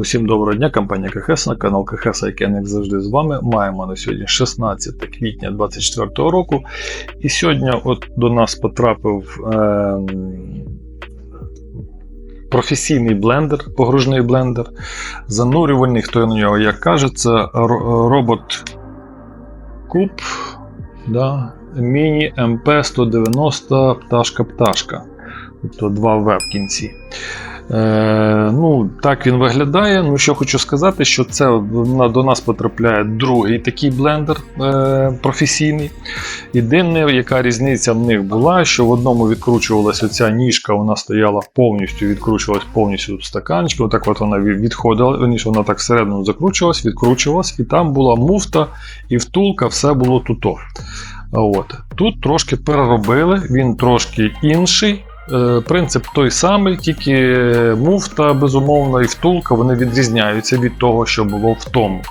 Усім доброго дня, компанія КХС, на канал КХС, який як завжди з вами. Маємо на сьогодні 16 квітня 2024 року. І сьогодні от до нас потрапив е, професійний блендер, погружний блендер, занурювальний, хто на нього як каже, це ро- робот Куб да, Міні МП-190 пташка-пташка. Тобто 2 В в кінці. Е, ну, так він виглядає. Ну, що хочу сказати, що це до нас потрапляє другий такий блендер е, професійний. Єдине, яка різниця в них була, що в одному відкручувалася оця ніжка, вона стояла повністю, відкручувалась повністю в стаканчики. Отак от вона відходила, верніше, вона так всередину закручувалась, відкручувалась, і там була муфта і втулка, все було туто. От. Тут трошки переробили, він трошки інший. Е, Принцип той самий, тільки муфта, безумовно, і втулка вони відрізняються від того, що було в тому.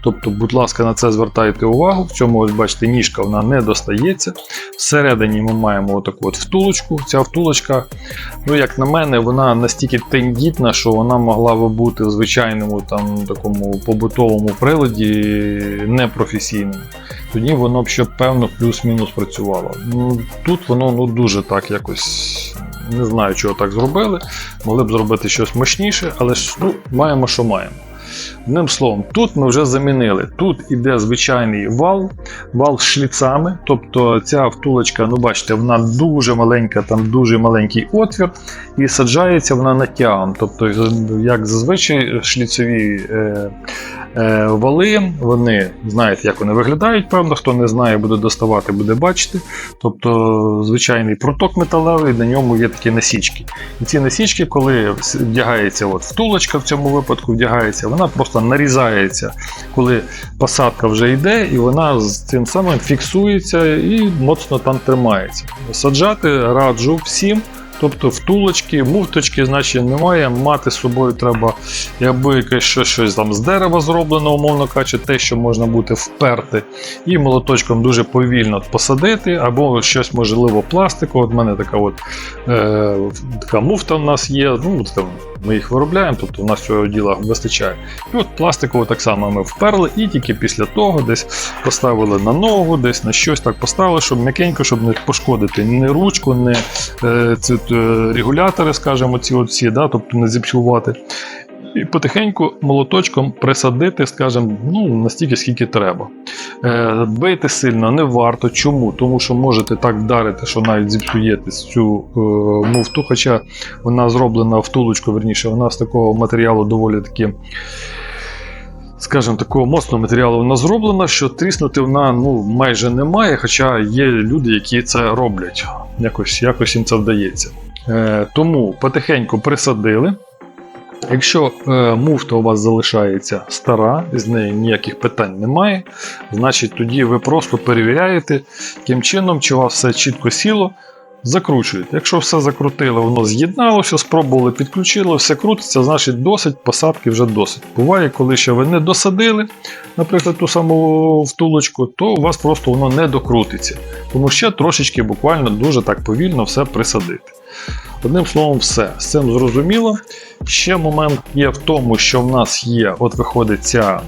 Тобто, будь ласка, на це звертайте увагу. В цьому, ось бачите, ніжка вона не достається. Всередині ми маємо отаку от втулочку. Ця втулочка, ну як на мене, вона настільки тендітна, що вона могла би бути в звичайному там, такому побутовому приладі непрофесійному. Тоді воно б ще певно плюс-мінус працювало. Ну, тут воно ну, дуже так якось не знаю, чого так зробили. Могли б зробити щось мощніше, але ж ну, маємо, що маємо. Одним словом, тут ми вже замінили. Тут іде звичайний вал, вал з шліцами. Тобто ця втулочка, ну бачите, вона дуже маленька, там дуже маленький отвір, і саджається вона натягом. Тобто, як зазвичай, шліцеві е, е, вали, вони знаєте, як вони виглядають, певно, хто не знає, буде доставати, буде бачити. Тобто, звичайний проток металевий, на ньому є такі насічки. І ці насічки, коли вдягається от втулочка в цьому випадку, вдягається, вона просто нарізається, коли посадка вже йде, і вона з цим самим фіксується і моцно там тримається. Саджати раджу всім. Тобто втулочки, муфточки, значить, немає. Мати з собою треба, якби якесь щось, щось там з дерева зроблено, умовно кажучи, те, що можна бути вперти, і молоточком дуже повільно посадити, або щось можливо пластикове. От в мене така от е, така муфта в нас є. Ну, ми їх виробляємо, тобто у нас цього діла вистачає. І от пластикову так само ми вперли, і тільки після того десь поставили на ногу, десь на щось так поставили, щоб м'якенько, щоб не пошкодити ні ручку, ні е, ці, е, регулятори, скажімо, ці от всі, да, тобто не зіпсувати. І потихеньку молоточком присадити, скажімо, ну, настільки, скільки треба. Е, бити сильно не варто. Чому? Тому що можете так вдарити, що навіть зіпсуєте цю е, муфту, хоча вона зроблена втулочку, верніше, вона з такого матеріалу доволі таки. Скажімо, такого моцного матеріалу вона зроблена, що тріснути вона ну, майже немає, хоча є люди, які це роблять. Якось, якось їм це вдається. Е, тому потихеньку присадили. Якщо е, муфта у вас залишається стара, з нею ніяких питань немає, значить тоді ви просто перевіряєте, яким чином, чи у вас все чітко сіло, закручуєте. Якщо все закрутили, воно з'єдналося, спробували підключили, все крутиться, значить досить, посадки вже досить. Буває, коли ще ви не досадили, наприклад, ту саму втулочку, то у вас просто воно не докрутиться. Тому ще трошечки буквально дуже так повільно все присадити. Одним словом, все. З цим зрозуміло. Ще момент є в тому, що в нас є, от виходить ця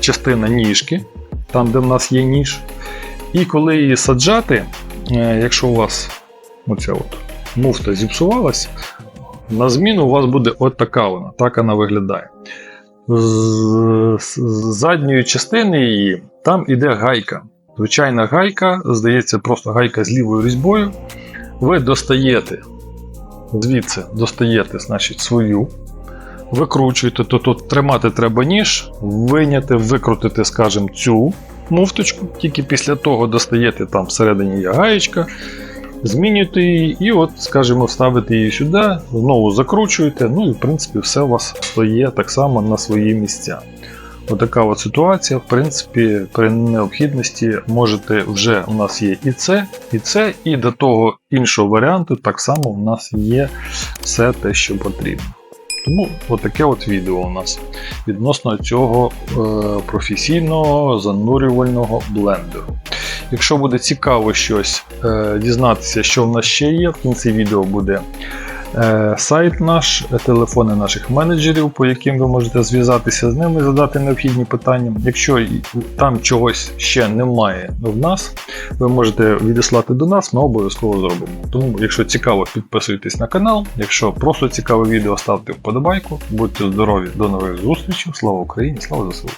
частина ніжки, там, де в нас є ніж. І коли її саджати, е, якщо у вас оця от муфта зіпсувалась, на зміну у вас буде от така вона, так вона виглядає. З, з задньої частини її там іде гайка. Звичайна гайка, здається, просто гайка з лівою різьбою. Ви достаєте звідси достаєте значить, свою, викручуєте, то тут тримати треба ніж, виняти, викрутити, скажімо, цю муфточку, тільки після того достаєте там всередині гаєчка, змінюєте її і, от, скажімо, ставите її сюди, знову закручуєте, ну і в принципі все у вас стоїть так само на свої місця. Отака от ситуація. В принципі, при необхідності можете вже у нас є і це, і це, і до того іншого варіанту так само у нас є все те, що потрібно. Тому отаке от відео у нас відносно цього е, професійного занурювального блендеру. Якщо буде цікаво щось е, дізнатися, що в нас ще є, в кінці відео буде сайт наш, е, телефони наших менеджерів, по яким ви можете зв'язатися з ними, задати необхідні питання. Якщо там чогось ще немає в нас, ви можете відіслати до нас, ми обов'язково зробимо. Тому, якщо цікаво, підписуйтесь на канал. Якщо просто цікаве відео, ставте вподобайку. Будьте здорові, до нових зустрічей. Слава Україні, слава ЗСУ!